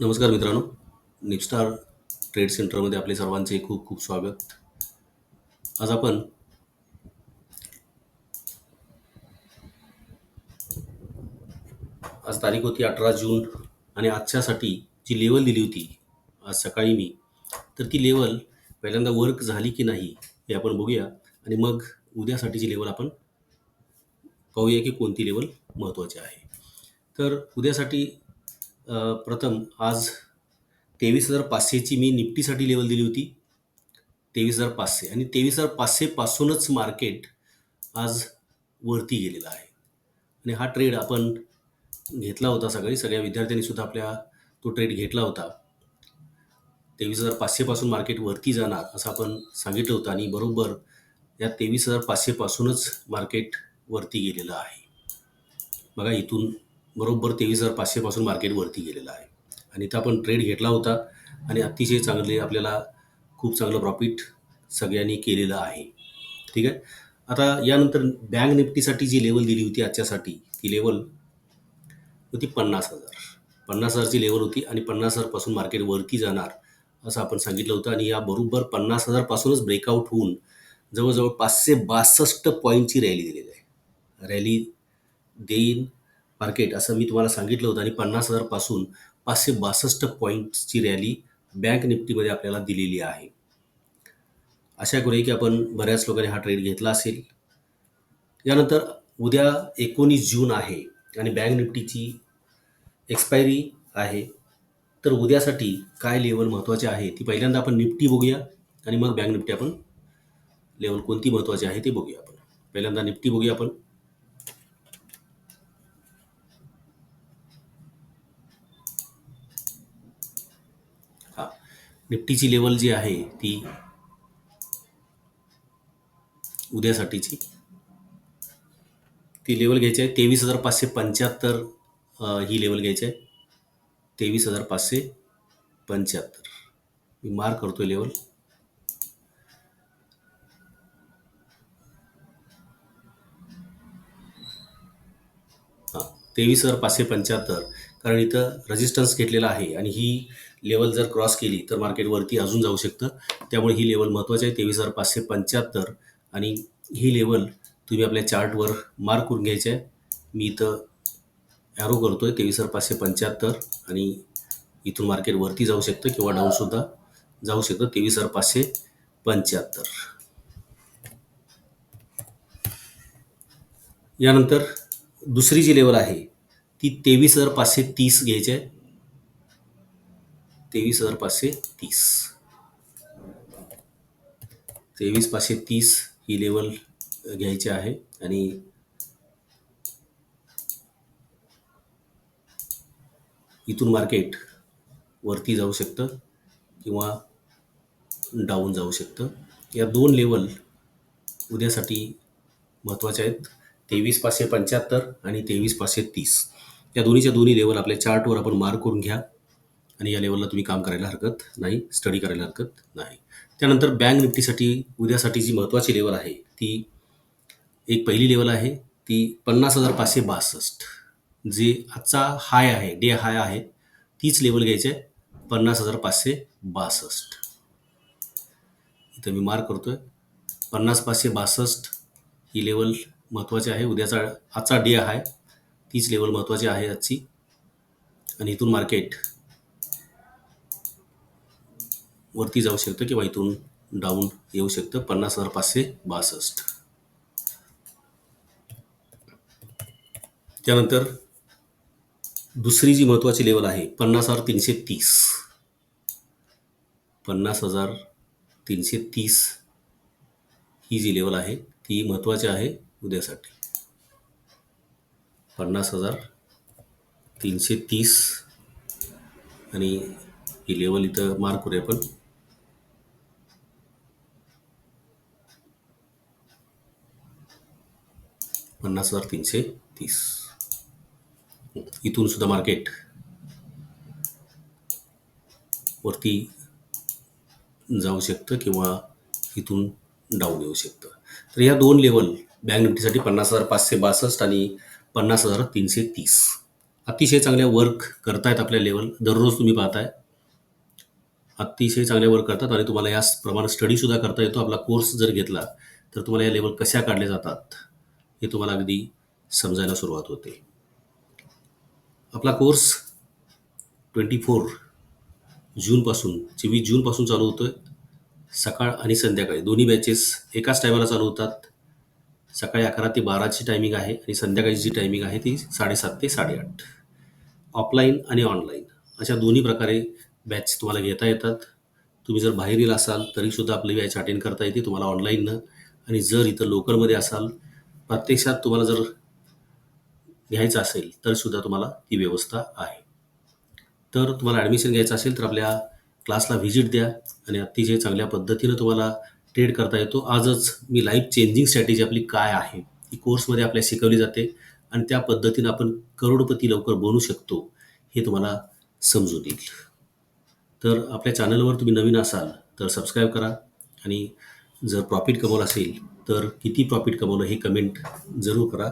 नमस्कार मित्रांनो. निपस्टार ट्रेड सेंटरमध्ये आपले सर्वांचे खूप खूप स्वागत. आज आपण आज तारीख होती अठरा जून आणि आजच्यासाठी जी लेवल दिली होती आज सकाळी मी तर ती लेवल पहिल्यांदा वर्क झाली की नाही हे आपण बघूया आणि मग उद्यासाठीची लेवल आपण पाहूया की कोणती लेवल महत्त्वाची आहे. तर उद्यासाठी प्रथम आज तेवीस हजार पाचशेची मी निफ्टीसाठी लेवल दिली होती. तेवीस हजार पाचशे. आणि तेवीस हजार पाचशेपासूनच मार्केट आज वरती गेलेला आहे. आणि हा ट्रेड आपण घेतला होता सगळी सगळ्या विद्यार्थ्यांनीसुद्धा आपल्या तो ट्रेड घेतला होता. तेवीस हजार पाचशेपासून मार्केट वरती जाणार असं आपण सांगितलं होतं. आणि बरोबर या तेवीस हजार पाचशेपासूनच मार्केट वरती गेलेलं आहे. बघा इथून बरोबर तेवीस हजार पाचशेपासून मार्केट वरती गेलेलं आहे. आणि इथं आपण ट्रेड घेतला होता आणि अतिशय चांगले आपल्याला खूप चांगलं प्रॉफिट सगळ्यांनी केलेलं आहे. ठीक आहे? आता यानंतर बँक निफ्टीसाठी जी लेवल दिली होती आजच्यासाठी ती लेवल होती पन्नास हजार. पन्नास हजारची लेवल होती आणि पन्नास हजारपासून मार्केट वरती जाणार असं आपण सांगितलं होतं. आणि या बरोबर पन्नास हजारपासूनच ब्रेकआउट होऊन जवळजवळ पाचशे बासष्ट पॉईंटची रॅली दिलेली आहे. रॅली देईन मार्केट असं मी तुम्हाला सांगितलं होतं. आणि पन्नास हजारपासून पाचशे बासष्ट पॉईंट्सची रॅली बँक निफ्टीमध्ये आपल्याला दिलेली आहे. आशा करूया की आपण बऱ्याच लोकांनी हा ट्रेड घेतला असेल. यानंतर उद्या एकोणीस जून आहे आणि बँक निफ्टीची एक्सपायरी आहे. तर उद्यासाठी काय लेवल महत्त्वाचे आहे ती पहिल्यांदा आपण निफ्टी बघूया आणि मग बँक निफ्टी आपण लेवल कोणती महत्त्वाची आहे ते बघूया आपण. पहिल्यांदा निफ्टी बघूया आपण हा निफ्टीची लेवल जी आहे ती उद्यासाठीची ती लेवल घ्यायची आहे. तेवीस हजार पाचशे पंच्याहत्तर ही लेवल घ्यायची आहे. तेवीस हजार पाचशे पंच्याहत्तर. मी मार्क करतोय लेवल हां तेवीस हजार पाचशे पंच्याहत्तर. कारण इथं रेजिस्टन्स घेतलेला आहे आणि ही लेवल जर क्रॉस केली तर मार्केट वरती अजून जाऊ शकतं. त्यामुळे ही लेवल महत्त्वाची आहे तेवीस हजार पाचशे पंच्याहत्तर. आणि ही लेवल तुम्ही आपल्या चार्टवर मार्क करून घ्यायची. आहे मी इथं ॲरो करतो आहे तेवीस हजार पाचशे पंच्याहत्तर. आणि इथून मार्केट वरती जाऊ शकतं किंवा डाऊनसुद्धा जाऊ शकतं तेवीस हजार पाचशे पंच्याहत्तर. यानंतर दुसरी जी लेवल आहे ती तेवीस हजार पाचशे तीस घ्यायची आहे तेवीस हजार पाचशे तीस. तेवीस पाचशे तीस ही लेवल घ्यायची आहे आणि इथून मार्केट वरती जाऊ शकतं किंवा डाऊन जाऊ शकतं. या दोन लेवल उद्यासाठी महत्त्वाच्या आहेत. तेवीस पाचशे पंच्याहत्तर आणि तेवीस पाचशे तीस. या दोन्हीच्या दोन्ही लेवल आपल्या चार्टवर आपण मार्क करून घ्या. आणि या लेवलला तुम्ही काम करायला हरकत नाही स्टडी करायला हरकत नाही. त्यानंतर बँक निफ्टीसाठी उद्यासाठी जी महत्त्वाची लेवल आहे ती एक पहिली लेवल आहे ती पन्नास हजार पाचशे बासष्ट. जे आजचा हाय आहे डे हाय आहे तीच लेवल घ्यायची आहे पन्नास हजार पाचशे बासष्ट. इथं मी मार्क करतोय. पन्नास पाचशे बासष्ट ही लेवल महत्त्वाची आहे. उद्याचा आजचा डे हाय तीच लेवल महत्त्वाची आहे आजची. आणि इथून मार्केट वरती जाऊ शकतं किंवा इथून डाऊन येऊ शकतं. पन्नास हजार पाचशे बासष्ट. त्यानंतर दुसरी जी महत्त्वाची लेवल आहे पन्नास हजार तीनशे तीस. पन्नास हजार तीनशे तीस ही जी लेवल आहे ती महत्त्वाची आहे उद्यासाठी. पन्नास हजार तीनशे तीस. आणि ही लेवल इथं मार्क करूया आपण. पन्नास हजार तीनशे तीस. इथून सुद्धा मार्केट वरती जाऊ शकतं किंवा इथून डाऊन येऊ शकतं. तर या दोन लेवल बँक निफ्टीसाठी पन्नास हजार पाचशे बासष्ट आणि पन्नास हजार तीनशे तीस. अतिशय चांगल्या वर्क करतायत आपल्या लेवल दररोज तुम्ही पाहताय. अतिशय चांगल्या वर्क करतात आणि तुम्हाला याप्रमाणे स्टडीसुद्धा करता येतो. आपला कोर्स जर घेतला तर तुम्हाला या लेवल कशा काढल्या जातात हे तुम्हाला अगदी समजायला सुरुवात होते. आपला कोर्स ट्वेंटी फोर जूनपासून चोवीस जूनपासून चालू होतो आहे सकाळ आणि संध्याकाळी. दोन्ही बॅचेस एकाच टायमाला चालू होतात. सकाळी अकरा ते बाराची टायमिंग आहे आणि संध्याकाळची जी टायमिंग आहे ती साडेसात ते साडेआठ. ऑफलाईन आणि ऑनलाईन अशा दोन्ही प्रकारे बॅच तुम्हाला घेता येतात. तुम्ही जर बाहेरील असाल तरीसुद्धा आपली बॅच अटेंड करता येते तुम्हाला ऑनलाईननं आणि जर इथं लोकलमध्ये असाल प्रत्यक्षात तुम्हाला जर घ्यायचं असेल तरीसुद्धा तुम्हाला ती व्यवस्था आहे. तर तुम्हाला ॲडमिशन घ्यायचं असेल तर आपल्या क्लासला व्हिजिट द्या. आणि अतिशय चांगल्या पद्धतीनं तुम्हाला ट्रेड करता येतो. आजच मी लाईफ चेंजिंग स्ट्रॅटेजी आपली काय आहे ही कोर्समध्ये आपल्याला शिकवली जाते आणि त्या पद्धतीनं आपण करोडपती लवकर बनू शकतो हे तुम्हाला समजून येईल. तर आपल्या चॅनलवर तुम्ही नवीन असाल तर सबस्क्राईब करा आणि जर प्रॉफिट कमवलं असेल तर किती प्रॉफिट कमवलं हे कमेंट जरूर करा.